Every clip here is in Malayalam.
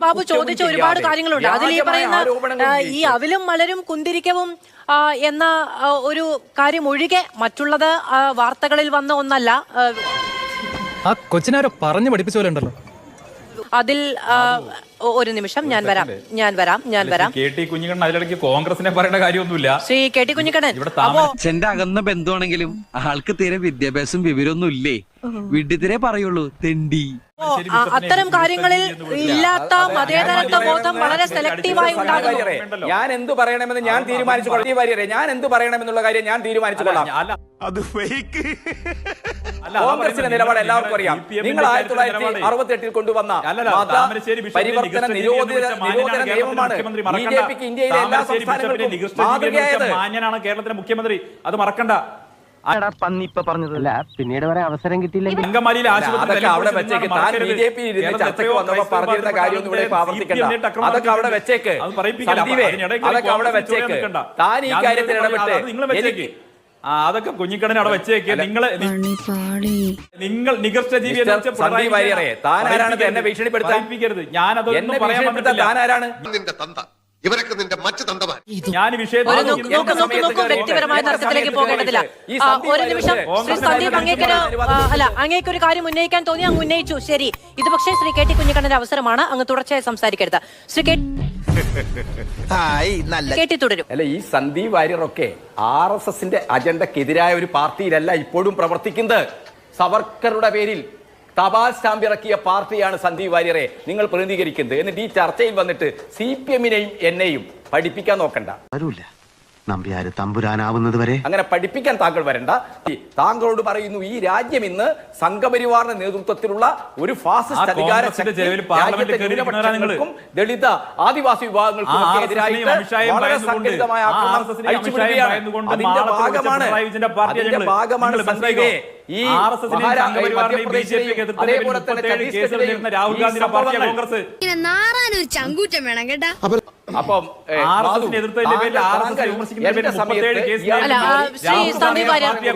ബാബു ചോദിച്ച ഒരുപാട് കാര്യങ്ങളുണ്ട്. അതിൽ ഈ പറയുന്ന ഈ അവിലും മലരും കുന്തിരിക്കവും എന്ന ഒരു കാര്യം ഒഴികെ മറ്റുള്ളത് വാർത്തകളിൽ വന്ന ഒന്നല്ല ആ, ആ കൊച്ചിനാരോ പറഞ്ഞു പഠിപ്പിച്ച പോലെ ഉണ്ടല്ലോ. അതിൽ ആ, ഒരു നിമിഷം ഞാൻ വരാം. ഞാൻ വരാം ഞാൻ വരാം. കെ ടി കുഞ്ഞിക്കണ്ണൻ അതിലിടയ്ക്ക് കോൺഗ്രസിനെ പറയേണ്ട കാര്യമൊന്നുമില്ല. ശ്രീ കെ ടി കുഞ്ഞിക്കണ്ണൻ ഇവിടെ അപ്പോ അച്ഛന്റെ അകന്ന ബന്ധുവാണെങ്കിലും ആൾക്ക് തീരെ വിദ്യാഭ്യാസം വിവരമൊന്നും ഇല്ലേ വീട്ടിത്തിരെ പറയുള്ളൂ തെണ്ടി. ആ, അത്തരം കാര്യങ്ങളിൽ ഇല്ലാത്ത മതേതരത്വ ബോധം വളരെ സെലക്റ്റീവായി ഉണ്ടാകുന്നു. ഞാൻ എന്ത് പറയണമെന്ന് ഞാൻ തീരുമാനിച്ചു കൊള്ളാം. ഞാൻ എന്ത് പറയണമെന്നുള്ള കാര്യം ഞാൻ തീരുമാനിച്ചു കൊള്ളാം. അത് ഫേക്ക് കോൺഗ്രസിന്റെ. നിലപാട് എല്ലാവർക്കും അറിയാം. നിങ്ങൾ ആയിരത്തി തൊള്ളായിരത്തി. അറുപത്തി എട്ടിൽ കൊണ്ടുവന്ന പരിവർത്തന നിരോധിത നിരോധന നിയമമാണ് ബി മുഖ്യമന്ത്രി ജെ പിക്ക് ഇന്ത്യയിലെ എല്ലാ സംസ്ഥാനങ്ങൾക്കും മാതൃകയായത് മാന്യനാണ് കേരളത്തിലെ മുഖ്യമന്ത്രി. അത് മറക്കണ്ട. പന്നി ഇപ്പൊ പറഞ്ഞതല്ല പിന്നീട് വരെ അവസരം കിട്ടിയില്ലെങ്കിൽ അങ്കമാലിയിലെ ആശുപത്രി അതൊക്കെ അവിടെ വെച്ചേക്ക്. താൻ ബി മറക്കരുത്. ജെ പി ചർച്ചയ്ക്ക് വന്നപ്പോ പറഞ്ഞിരുന്ന കാര്യം ഇവിടെ ആവർത്തിക്കണ്ട അതൊക്കെ അവിടെ വെച്ചേക്ക്. അതൊക്കെ അവിടെ വെച്ചേക്ക്. താൻ ഈ കാര്യത്തിൽ നിങ്ങളോട് ഇടപെട്ട് നിങ്ങൾ വെച്ചേക്ക്. എനിക്ക് ആ അതൊക്കെ കുഞ്ഞിക്കണ്ണൻ അവിടെ വെച്ചേക്ക് നിങ്ങൾ നിങ്ങൾ നികർച്ച ജീവി എന്ന് മിസ്റ്റർ വെച്ച പിണറായി സന്ദീപ് താൻ ആരാണ് എന്നെ ഭീഷണിപ്പെടുത്താൻ? ഞാനത് ഞാൻ അതൊന്നും പറയാൻ പറ്റില്ല വന്നിട്ടില്ല താൻ ആരാണ്? നിന്റെ തന്ത. ഇവരൊക്കെ നിന്റെ മറ്റു തന്തമാർ ഞാൻ ഒരു വ്യക്തിപരമായ തർക്കത്തിലേക്ക് പോകേണ്ടതില്ല. ഒരു നിമിഷം ശ്രീ സന്ദീപ് അങ്ങേക്കൊരു അല്ല അങ്ങേക്കൊരു കാര്യം ഉന്നയിക്കാൻ തോന്നി അങ്ങ് ഉന്നയിച്ചു. ശരി ഇത് പക്ഷേ ശ്രീ കെ ടി കുഞ്ഞിക്കണ്ണന്റെ അവസരമാണ്. അങ്ങ് തുടർച്ചയായി സംസാരിക്കരുത്. ശ്രീ കെ അല്ല ഈ സന്ദീപ് വാര്യറൊക്കെ ആർ എസ് എസിന്റെ അജണ്ടക്കെതിരായ ഒരു പാർട്ടിയിലല്ല ഇപ്പോഴും പ്രവർത്തിക്കുന്നത്. സവർക്കറുടെ പേരിൽ തപാൽ സ്റ്റാമ്പ് ഇറക്കിയ പാർട്ടിയാണ് സന്ദീപ് വാര്യരെ നിങ്ങൾ പ്രതിനിധീകരിക്കുന്നത്. എന്നിട്ട് ഈ ചർച്ചയിൽ വന്നിട്ട് സി പി എമ്മിനെയും എന്നെയും പഠിപ്പിക്കാൻ നോക്കണ്ട. നമ്പ്യാര് തമ്പുരാനാവുന്നത് വരെ അങ്ങനെ പഠിപ്പിക്കാൻ താങ്കൾ വരണ്ട. താങ്കളോട് പറയുന്നു ഈ രാജ്യം ഇന്ന് സംഘപരിവാറിന്റെ നേതൃത്വത്തിലുള്ള ഒരു ഫാസിസ്റ്റ് അധികാര കോൺഗ്രസിന്റെ ശക്തി പാർലമെന്റിൽ രാജ്യത്തെ കയറിയിരിക്കുന്നവരാ നിങ്ങൾ. ന്യൂനപക്ഷങ്ങൾക്കും ദളിത് ആദിവാസി വിഭാഗങ്ങൾക്കും ആ ഒക്കെ RSS നെയും എതിരായിട്ട് വളരെ സംഘടിതമായ ആക്രമണം അഴിച്ചുവിടുകയാണ്. അതിന്റെ ഭാഗമാണ് അതിന്റെ ഭാഗമാണ് നിങ്ങൾ ഈ അതേപോലെ തന്നെ ഛത്തീസ്ഗഡിലെയും നാറാനൊരു ചങ്കൂറ്റം വേണം കേട്ടാ. അപ്പം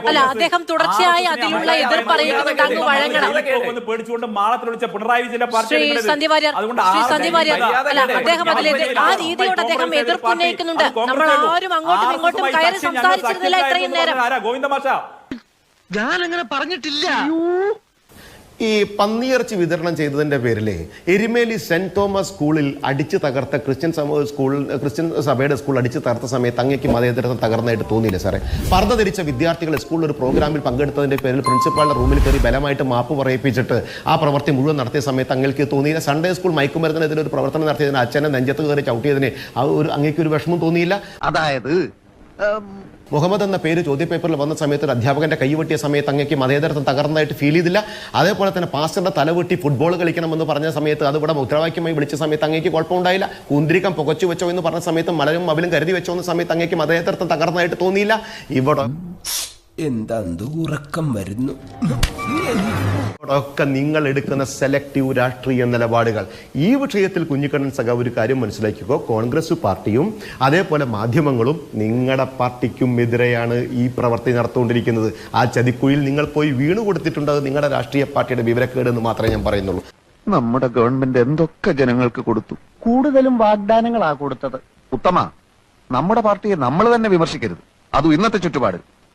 അല്ല അദ്ദേഹം തുടർച്ചയായി അതിലുള്ള അങ്ങ് വഴങ്ങണം. ശ്രീ ശ്രീ അല്ല അദ്ദേഹം ആ രീതിയോട് അദ്ദേഹം എതിർപ്പ് ഉന്നയിക്കുന്നുണ്ട്. നമ്മൾ ആരും അങ്ങോട്ടും ഇങ്ങോട്ടും കയറി സംസാരിച്ചിരുന്നില്ല ഇത്രയും നേരം. ഗോവിന്ദ മാഷ? ഞാൻ അങ്ങനെ പറഞ്ഞിട്ടില്ല ഈ പന്നിയിറച്ചി വിതരണം ചെയ്തതിന്റെ പേരിൽ എരുമേലി സെന്റ് തോമസ് സ്കൂളിൽ അടിച്ചു തകർത്ത ക്രിസ്ത്യൻ സമൂഹ സ്കൂൾ ക്രിസ്ത്യൻ സഭയുടെ സ്കൂൾ അടിച്ചു തകർത്ത സമയത്ത് അങ്ങേക്ക് മതേതരത്വം തകർന്നായിട്ട് തോന്നിയില്ല സാറേ? പർദ്ദ ധരിച്ച വിദ്യാർത്ഥികൾ സ്കൂളിൽ ഒരു പ്രോഗ്രാമിൽ പങ്കെടുത്തതിന്റെ പേരിൽ പ്രിൻസിപ്പാളുടെ റൂമിൽ കയറി ബലമായിട്ട് മാപ്പ് പറയിപ്പിച്ചിട്ട് ആ പ്രവൃത്തി മുഴുവൻ നടത്തിയ സമയത്ത് അങ്ങേക്ക് തോന്നിയില്ല. സൺഡേ സ്കൂൾ മയക്കുമരുന്നിനെതിരെ ഒരു പ്രവർത്തനം നടത്തിയതിന് അച്ഛനെ നെഞ്ചത്ത് കയറി ചവിട്ടിയതിന് ഒരു അങ്ങേക്ക് ഒരു വിഷമം തോന്നിയില്ല. അതായത് മുഹമ്മദ് എന്ന പേര് ചോദ്യപേപ്പറിൽ വന്ന സമയത്ത് ഒരു അധ്യാപകന്റെ കൈവെട്ടിയ സമയത്ത് അങ്ങേക്ക് മതേതരത്വം തകർന്നതായിട്ട് ഫീൽ ചെയ്തില്ല. അതേപോലെ തന്നെ പാസ്റ്ററുടെ തലവെട്ടി ഫുട്ബോൾ കളിക്കണമെന്ന് പറഞ്ഞ സമയത്ത് അത് ഇവിടെ മുദ്രാവാക്യമായി വിളിച്ച സമയത്ത് അങ്ങേക്ക് കുഴപ്പമുണ്ടായില്ല. കുന്തിരിക്കം പുകച്ചു വെച്ചോ എന്ന് പറഞ്ഞ സമയത്ത് മലരും മവിലും കരുതി വെച്ചോ എന്ന സമയത്ത് അങ്ങേക്ക് മതേതരത്വം തകർന്നതായിട്ട് തോന്നിയില്ല. ഇവിടെ എന്താ ഉറക്കം വരുന്നു? ഒക്കെ നിങ്ങൾ എടുക്കുന്ന സെലക്റ്റീവ് രാഷ്ട്രീയ നിലപാടുകൾ. ഈ വിഷയത്തിൽ കുഞ്ഞിക്കണ്ണൻ സഖ ഒരു കാര്യം മനസ്സിലാക്കിക്കോ. കോൺഗ്രസ് പാർട്ടിയും അതേപോലെ മാധ്യമങ്ങളും നിങ്ങളുടെ പാർട്ടിക്കും എതിരെയാണ് ഈ പ്രവൃത്തി നടത്തുകൊണ്ടിരിക്കുന്നത്. ആ ചതിക്കുഴിയിൽ നിങ്ങൾ പോയി വീണു കൊടുത്തിട്ടുണ്ട്. അത് നിങ്ങളുടെ രാഷ്ട്രീയ പാർട്ടിയുടെ വിവരക്കേട് എന്ന് മാത്രമേ ഞാൻ പറയുന്നുള്ളൂ. നമ്മുടെ ഗവൺമെന്റ് എന്തൊക്കെ ജനങ്ങൾക്ക് കൊടുത്തു? കൂടുതലും വാഗ്ദാനങ്ങളാ കൊടുത്തത്. ഉത്തമ നമ്മുടെ പാർട്ടിയെ നമ്മൾ തന്നെ വിമർശിക്കരുത്. അതും ഇന്നത്തെ ചുറ്റുപാട്.